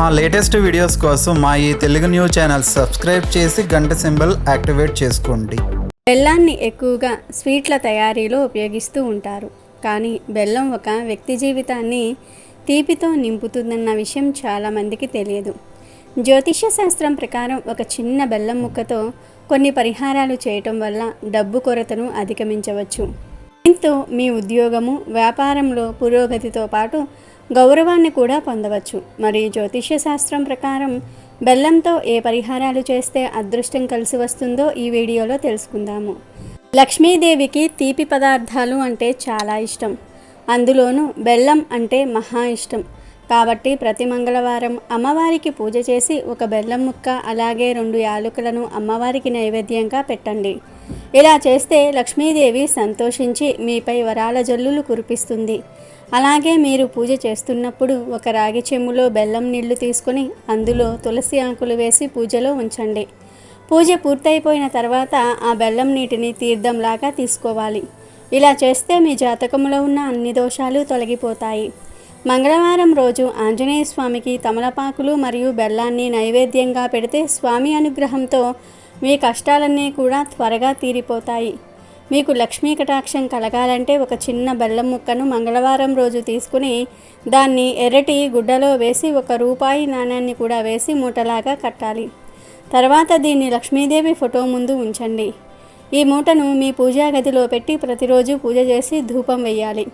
మా latest videos కోసం మా ఈ తెలుగు న్యూస్ ఛానల్ సబ్స్క్రైబ్ చేసి గంట సింబల్ యాక్టివేట్ చేసుకోండి. బెల్లాన్ని ఎక్కువగా స్వీట్ల తయారీలో ఉపయోగిస్తూ ఉంటారు. కానీ బెల్లం ఒక వ్యక్తి జీవితాన్ని తీపితో నింపుతుందన్న విషయం చాలామందికి తెలియదు. జ్యోతిష్య శాస్త్రం ప్రకారం ఒక చిన్న బెల్లం ముక్కతో కొన్ని పరిహారాలు చేయటం వల్ల డబ్బు కొరతను అధిగమించవచ్చు. దీంతో మీ ఉద్యోగము వ్యాపారంలో పురోగతితో పాటు గౌరవాన్ని కూడా పొందవచ్చు. మరియు జ్యోతిష్య శాస్త్రం ప్రకారం బెల్లంతో ఏ పరిహారాలు చేస్తే అదృష్టం కలిసి వస్తుందో ఈ వీడియోలో తెలుసుకుందాము. లక్ష్మీదేవికి తీపి పదార్థాలు అంటే చాలా ఇష్టం. అందులోనూ బెల్లం అంటే మహా ఇష్టం. కాబట్టి ప్రతి మంగళవారం అమ్మవారికి పూజ చేసి ఒక బెల్లం ముక్క అలాగే రెండు యాలకులను అమ్మవారికి నైవేద్యంగా పెట్టండి. ఇలా చేస్తే లక్ష్మీదేవి సంతోషించి మీపై వరాల జల్లులు కురిపిస్తుంది. అలాగే మీరు పూజ చేస్తున్నప్పుడు ఒక రాగి చెమ్ములో బెల్లం నీళ్ళు తీసుకొని అందులో తులసి ఆకులు వేసి పూజలో ఉంచండి. పూజ పూర్తయిపోయిన తర్వాత ఆ బెల్లం నీటిని తీర్థంలాగా తీసుకోవాలి. ఇలా చేస్తే మీ జాతకంలో ఉన్న అన్ని దోషాలు తొలగిపోతాయి. మంగళవారం రోజు ఆంజనేయ స్వామికి తమలపాకులు మరియు బెల్లాన్ని నైవేద్యంగా పెడితే స్వామి అనుగ్రహంతో మీ కష్టాలన్నీ కూడా త్వరగా తీరిపోతాయి. మీకు లక్ష్మీ కటాక్షం కలగాలంటే ఒక చిన్న బెల్లం ముక్కను మంగళవారం రోజు తీసుకుని దాన్ని ఎర్రటి గుడ్డలో వేసి ఒక రూపాయి నాణ్యాన్ని కూడా వేసి మూటలాగా కట్టాలి. తర్వాత దీన్ని లక్ష్మీదేవి ఫోటో ముందు ఉంచండి. ఈ మూటను మీ పూజా గదిలో పెట్టి ప్రతిరోజు పూజ చేసి ధూపం వేయాలి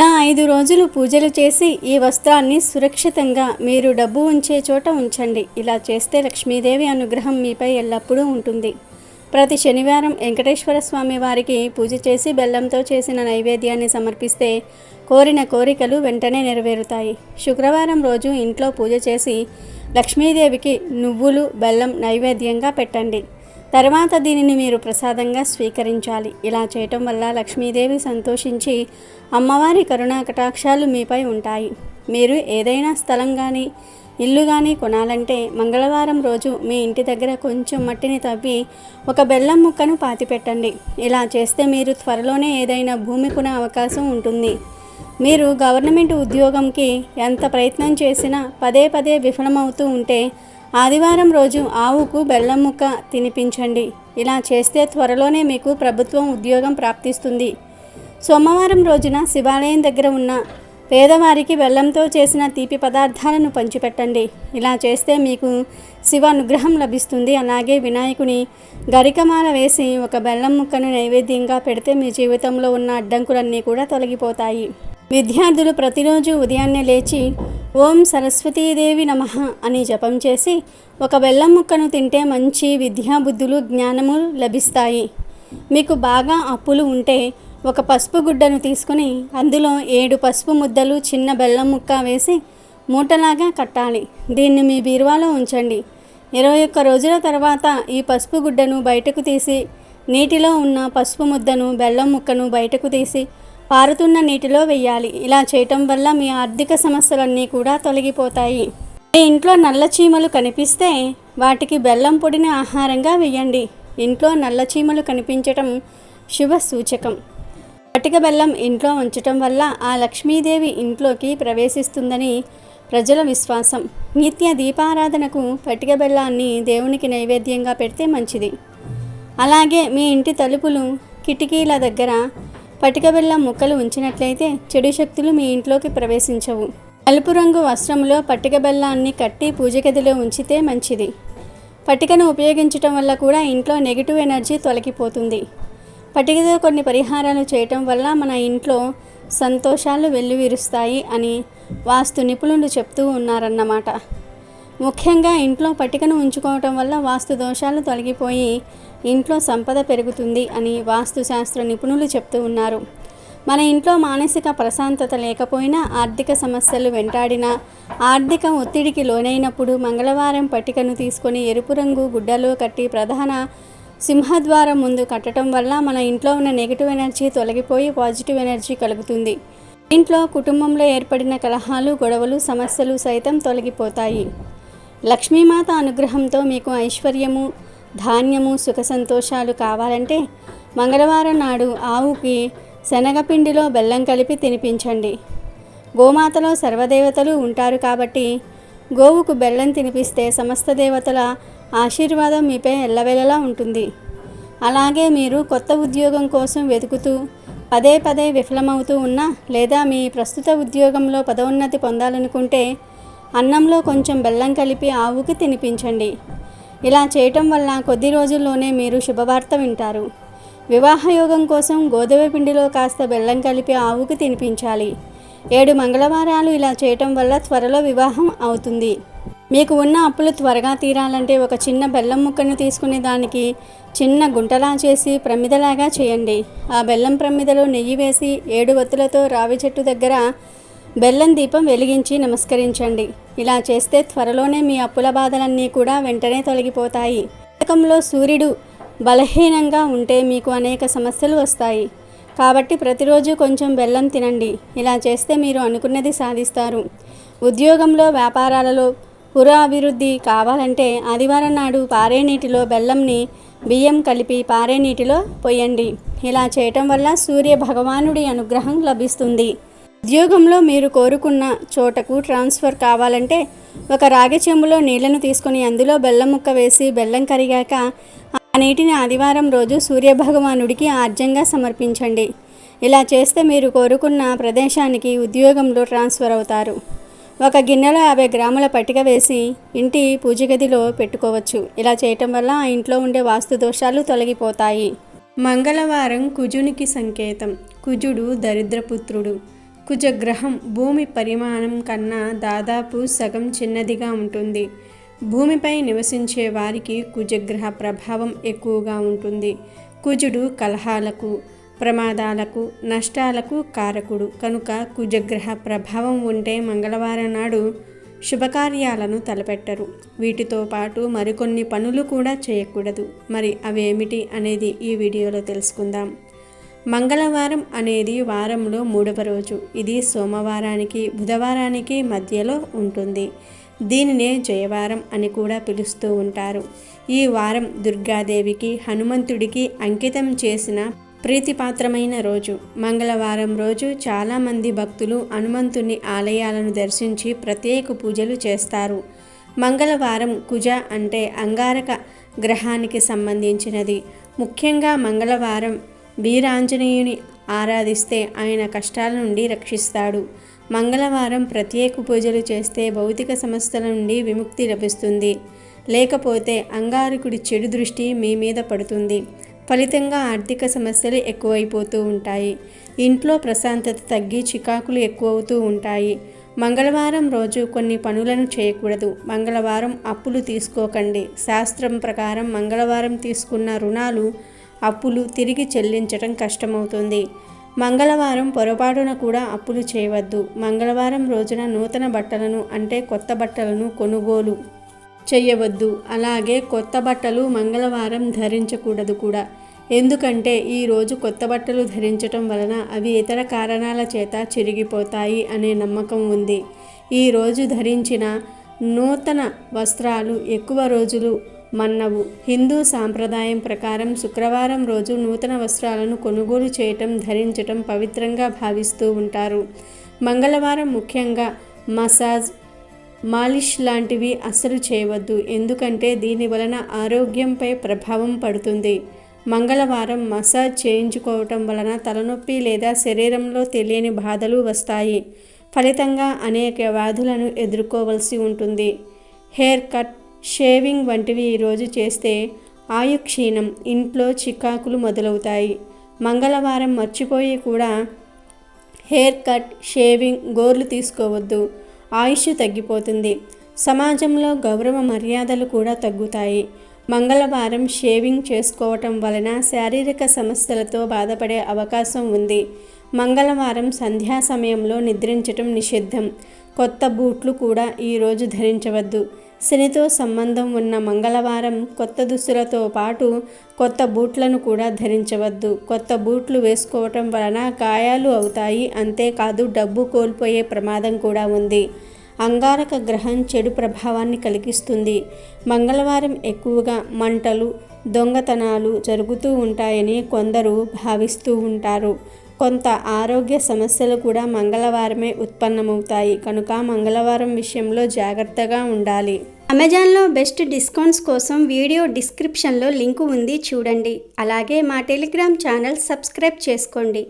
ఇలా ఐదు రోజులు పూజలు చేసి ఈ వస్త్రాన్ని సురక్షితంగా మీరు డబ్బు ఉంచే చోట ఉంచండి. ఇలా చేస్తే లక్ష్మీదేవి అనుగ్రహం మీపై ఎల్లప్పుడూ ఉంటుంది. ప్రతి శనివారం వెంకటేశ్వర స్వామి వారికి పూజ చేసి బెల్లంతో చేసిన నైవేద్యాన్ని సమర్పిస్తే కోరిన కోరికలు వెంటనే నెరవేరుతాయి. శుక్రవారం రోజు ఇంట్లో పూజ చేసి లక్ష్మీదేవికి నువ్వులు బెల్లం నైవేద్యంగా పెట్టండి. తర్వాత దీనిని మీరు ప్రసాదంగా స్వీకరించాలి. ఇలా చేయటం వల్ల లక్ష్మీదేవి సంతోషించి అమ్మవారి కరుణా కటాక్షాలు మీపై ఉంటాయి. మీరు ఏదైనా స్థలం కానీ ఇల్లు కానీ కొనాలంటే మంగళవారం రోజు మీ ఇంటి దగ్గర కొంచెం మట్టిని తవ్వి ఒక బెల్లం ముక్కను పాతిపెట్టండి ఇలా చేస్తే మీరు త్వరలోనే ఏదైనా భూమి కొనే అవకాశం ఉంటుంది. మీరు గవర్నమెంట్ ఉద్యోగంకి ఎంత ప్రయత్నం చేసినా పదే పదే విఫలమవుతూ ఉంటే ఆదివారం రోజు ఆవుకు బెల్లం ముక్క తినిపించండి. ఇలా చేస్తే త్వరలోనే మీకు ప్రభుత్వం ఉద్యోగం ప్రాప్తిస్తుంది. సోమవారం రోజున శివాలయం దగ్గర ఉన్న పేదవారికి బెల్లంతో చేసిన తీపి పదార్థాలను పంచిపెట్టండి. ఇలా చేస్తే మీకు శివ అనుగ్రహం లభిస్తుంది. అలాగే వినాయకుని గరికమాల వేసి ఒక బెల్లం ముక్కను నైవేద్యంగా పెడితే మీ జీవితంలో ఉన్న అడ్డంకులన్నీ కూడా తొలగిపోతాయి. విద్యార్థులు ప్రతిరోజు ఉదయాన్నే లేచి ఓం సరస్వతీదేవి నమ అని జపం చేసి ఒక బెల్లం ముక్కను తింటే మంచి విద్యాబుద్ధులు జ్ఞానము లభిస్తాయి. మీకు బాగా అప్పులు ఉంటే ఒక పసుపు గుడ్డను తీసుకుని అందులో ఏడు పసుపు ముద్దలు చిన్న బెల్లం ముక్క వేసి మూటలాగా కట్టాలి. దీన్ని మీ బీరువాలో ఉంచండి. ఇరవై ఒక్క రోజుల తర్వాత ఈ పసుపు గుడ్డను బయటకు తీసి నీటిలో ఉన్న పసుపు ముద్దను బెల్లం ముక్కను బయటకు తీసి పారుతున్న నీటిలో వెయ్యాలి ఇలా చేయటం వల్ల మీ ఆర్థిక సమస్యలన్నీ కూడా తొలగిపోతాయి. మీ ఇంట్లో నల్ల చీమలు కనిపిస్తే వాటికి బెల్లం పొడిని ఆహారంగా వేయండి. ఇంట్లో నల్ల చీమలు కనిపించటం శుభ సూచకం. పటిక బెల్లం ఇంట్లో ఉంచటం వల్ల ఆ లక్ష్మీదేవి ఇంట్లోకి ప్రవేశిస్తుందని ప్రజల విశ్వాసం. నిత్య దీపారాధనకు పటిక బెల్లాన్ని దేవునికి నైవేద్యంగా పెడితే మంచిది. అలాగే మీ ఇంటి తలుపులు కిటికీల దగ్గర పటిక బెల్లం ముక్కలు ఉంచినట్లయితే చెడు శక్తులు మీ ఇంట్లోకి ప్రవేశించవు. నలుపు రంగు వస్త్రంలో పట్టిక బెల్లాన్ని కట్టి పూజ గదిలో ఉంచితే మంచిది. పట్టికను ఉపయోగించటం వల్ల కూడా ఇంట్లో నెగిటివ్ ఎనర్జీ తొలగిపోతుంది. పట్టికతో కొన్ని పరిహారాలు చేయటం వల్ల మన ఇంట్లో సంతోషాలు వెల్లువిరుస్తాయి అని వాస్తు నిపుణులు చెప్తూ ఉన్నారన్నమాట. ముఖ్యంగా ఇంట్లో పట్టికను ఉంచుకోవటం వల్ల వాస్తు దోషాలు తొలగిపోయి ఇంట్లో సంపద పెరుగుతుంది అని వాస్తు శాస్త్ర నిపుణులు చెప్తూ ఉన్నారు. మన ఇంట్లో మానసిక ప్రశాంతత లేకపోయినా ఆర్థిక సమస్యలు వెంటాడినా ఆర్థిక ఒత్తిడికి లోనైనప్పుడు మంగళవారం పట్టికను తీసుకొని ఎరుపు రంగు గుడ్డలో కట్టి ప్రధాన సింహద్వారం ముందు కట్టడం వల్ల మన ఇంట్లో ఉన్న నెగిటివ్ ఎనర్జీ తొలగిపోయి పాజిటివ్ ఎనర్జీ కలుగుతుంది. ఇంట్లో కుటుంబంలో ఏర్పడిన కలహాలు గొడవలు సమస్యలు సైతం తొలగిపోతాయి. లక్ష్మీమాత అనుగ్రహంతో మీకు ఐశ్వర్యము ధాన్యము సుఖ సంతోషాలు కావాలంటే మంగళవారం నాడు ఆవుకి శనగపిండిలో బెల్లం కలిపి తినిపించండి. గోమాతలో సర్వదేవతలు ఉంటారు కాబట్టి గోవుకు బెల్లం తినిపిస్తే సమస్త దేవతల ఆశీర్వాదం మీపై ఎల్లవేళలా ఉంటుంది. అలాగే మీరు కొత్త ఉద్యోగం కోసం వెతుకుతూ పదే పదే విఫలమవుతూ ఉన్నా లేదా మీ ప్రస్తుత ఉద్యోగంలో పదోన్నతి పొందాలనుకుంటే అన్నంలో కొంచెం బెల్లం కలిపి ఆవుకి తినిపించండి. ఇలా చేయటం వల్ల కొద్ది రోజుల్లోనే మీరు శుభవార్త వింటారు. వివాహయోగం కోసం గోధుమ పిండిలో కాస్త బెల్లం కలిపి ఆవుకి తినిపించాలి. ఏడు మంగళవారాలు ఇలా చేయటం వల్ల త్వరలో వివాహం అవుతుంది. మీకు ఉన్న అప్పులు త్వరగా తీరాలంటే ఒక చిన్న బెల్లం ముక్కను తీసుకుని దానికి చిన్న గుంటలా చేసి ప్రమిదలాగా చేయండి. ఆ బెల్లం ప్రమిదలో నెయ్యి వేసి ఏడు వత్తులతో రావి చెట్టు దగ్గర బెల్లం దీపం వెలిగించి నమస్కరించండి. ఇలా చేస్తే త్వరలోనే మీ అప్పుల బాధలన్నీ కూడా వెంటనే తొలగిపోతాయి. జాతకంలో సూర్యుడు బలహీనంగా ఉంటే మీకు అనేక సమస్యలు వస్తాయి. కాబట్టి ప్రతిరోజు కొంచెం బెల్లం తినండి. ఇలా చేస్తే మీరు అనుకున్నది సాధిస్తారు. ఉద్యోగంలో వ్యాపారాలలో పురాభివృద్ధి కావాలంటే ఆదివారం నాడు పారే నీటిలో బెల్లంని బియ్యం కలిపి పారే నీటిలో పోయండి. ఇలా చేయటం వల్ల సూర్య భగవానుడి అనుగ్రహం లభిస్తుంది. ఉద్యోగంలో మీరు కోరుకున్న చోటకు ట్రాన్స్ఫర్ కావాలంటే ఒక రాగి చెంబులో నీళ్ళను తీసుకొని అందులో బెల్లం ముక్క వేసి బెల్లం కరిగాక ఆ నీటిని ఆదివారం రోజు సూర్యభగవానుడికి ఆర్జంగా సమర్పించండి. ఇలా చేస్తే మీరు కోరుకున్న ప్రదేశానికి ఉద్యోగంలో ట్రాన్స్ఫర్ అవుతారు. ఒక గిన్నెలో యాభై గ్రాముల పట్టిక వేసి ఇంటి పూజ గదిలో పెట్టుకోవచ్చు. ఇలా చేయటం వల్ల ఆ ఇంట్లో ఉండే వాస్తు దోషాలు తొలగిపోతాయి. మంగళవారం కుజునికి సంకేతం. కుజుడు దరిద్రపుత్రుడు. కుజగ్రహం భూమి పరిమాణం కన్నా దాదాపు సగం చిన్నదిగా ఉంటుంది. భూమిపై నివసించే వారికి కుజగ్రహ ప్రభావం ఎక్కువగా ఉంటుంది. కుజుడు కలహాలకు ప్రమాదాలకు నష్టాలకు కారకుడు. కనుక కుజగ్రహ ప్రభావం ఉంటే మంగళవారం నాడు శుభకార్యాలను తలపెట్టరు. వీటితో పాటు మరికొన్ని పనులు కూడా చేయకూడదు. మరి అవేమిటి అనేది ఈ వీడియోలో తెలుసుకుందాం. మంగళవారం అనేది వారంలో మూడవ రోజు. ఇది సోమవారానికి బుధవారానికి మధ్యలో ఉంటుంది. దీనినే జయవారం అని కూడా పిలుస్తూ ఉంటారు. ఈ వారం దుర్గాదేవికి హనుమంతుడికి అంకితం చేసిన ప్రీతిపాత్రమైన రోజు. మంగళవారం రోజు చాలామంది భక్తులు హనుమంతుని ఆలయాలను దర్శించి ప్రత్యేక పూజలు చేస్తారు. మంగళవారం కుజ అంటే అంగారక గ్రహానికి సంబంధించినది. ముఖ్యంగా మంగళవారం వీరాంజనేయుని ఆరాధిస్తే ఆయన కష్టాల నుండి రక్షిస్తాడు. మంగళవారం ప్రత్యేక పూజలు చేస్తే భౌతిక సమస్యల నుండి విముక్తి లభిస్తుంది. లేకపోతే అంగారకుడి చెడు దృష్టి మీ మీద పడుతుంది. ఫలితంగా ఆర్థిక సమస్యలు ఎక్కువైపోతూ ఉంటాయి. ఇంట్లో ప్రశాంతత తగ్గి చికాకులు ఎక్కువవుతూ ఉంటాయి. మంగళవారం రోజు కొన్ని పనులను చేయకూడదు. మంగళవారం అప్పులు తీసుకోకండి. శాస్త్రం ప్రకారం మంగళవారం తీసుకున్న రుణాలు అప్పులు తిరిగి చెల్లించడం కష్టమవుతుంది. మంగళవారం పొరపాటున కూడా అప్పులు చేయవద్దు. మంగళవారం రోజున నూతన బట్టలను అంటే కొత్త బట్టలను కొనుగోలు చేయవద్దు అలాగే కొత్త బట్టలు మంగళవారం ధరించకూడదు కూడా. ఎందుకంటే ఈరోజు కొత్త బట్టలు ధరించటం వలన అవి ఇతర కారణాల చేత చిరిగిపోతాయి అనే నమ్మకం ఉంది. ఈరోజు ధరించిన నూతన వస్త్రాలు ఎక్కువ రోజులు మన్నవు. హిందూ సాంప్రదాయం ప్రకారం శుక్రవారం రోజు నూతన వస్త్రాలను కొనుగోలు చేయటం ధరించటం పవిత్రంగా భావిస్తూ ఉంటారు. మంగళవారం ముఖ్యంగా మసాజ్ మాలిష్ లాంటివి అస్సలు చేయవద్దు. ఎందుకంటే దీని వలన ఆరోగ్యంపై ప్రభావం పడుతుంది. మంగళవారం మసాజ్ చేయించుకోవటం వలన తలనొప్పి లేదా శరీరంలో తెలియని బాధలు వస్తాయి. ఫలితంగా అనేక వ్యాధులను ఎదుర్కోవలసి ఉంటుంది. హెయిర్ కట్ షేవింగ్ వంటివి ఈరోజు చేస్తే ఆయుక్షీణం ఇంట్లో చికాకులు మొదలవుతాయి. మంగళవారం మర్చిపోయి కూడా హెయిర్ కట్ షేవింగ్ గోర్లు తీసుకోవద్దు. ఆయుష్ తగ్గిపోతుంది. సమాజంలో గౌరవ మర్యాదలు కూడా తగ్గుతాయి. మంగళవారం షేవింగ్ చేసుకోవటం వలన శారీరక సమస్యలతో బాధపడే అవకాశం ఉంది. మంగళవారం సంధ్యా సమయంలో నిద్రించటం నిషిద్ధం. కొత్త బూట్లు కూడా ఈరోజు ధరించవద్దు. శనితో సంబంధం ఉన్న మంగళవారం కొత్త దుస్తులతో పాటు కొత్త బూట్లను కూడా ధరించవద్దు. కొత్త బూట్లు వేసుకోవటం వలన గాయాలు అవుతాయి. అంతేకాదు డబ్బు కోల్పోయే ప్రమాదం కూడా ఉంది. అంగారక గ్రహం చెడు ప్రభావాన్ని కలిగిస్తుంది. మంగళవారం ఎక్కువగా మంటలు దొంగతనాలు జరుగుతూ ఉంటాయని కొందరు భావిస్తూ ఉంటారు. కొంత ఆరోగ్య సమస్యలు కూడా మంగళవారమే ఉత్పన్నమవుతాయి. కనుక మంగళవారం విషయంలో జాగ్రత్తగా ఉండాలి. అమెజాన్లో బెస్ట్ డిస్కౌంట్స్ కోసం వీడియో డిస్క్రిప్షన్లో లింకు ఉంది చూడండి. అలాగే మా టెలిగ్రామ్ ఛానల్ సబ్స్క్రైబ్ చేసుకోండి.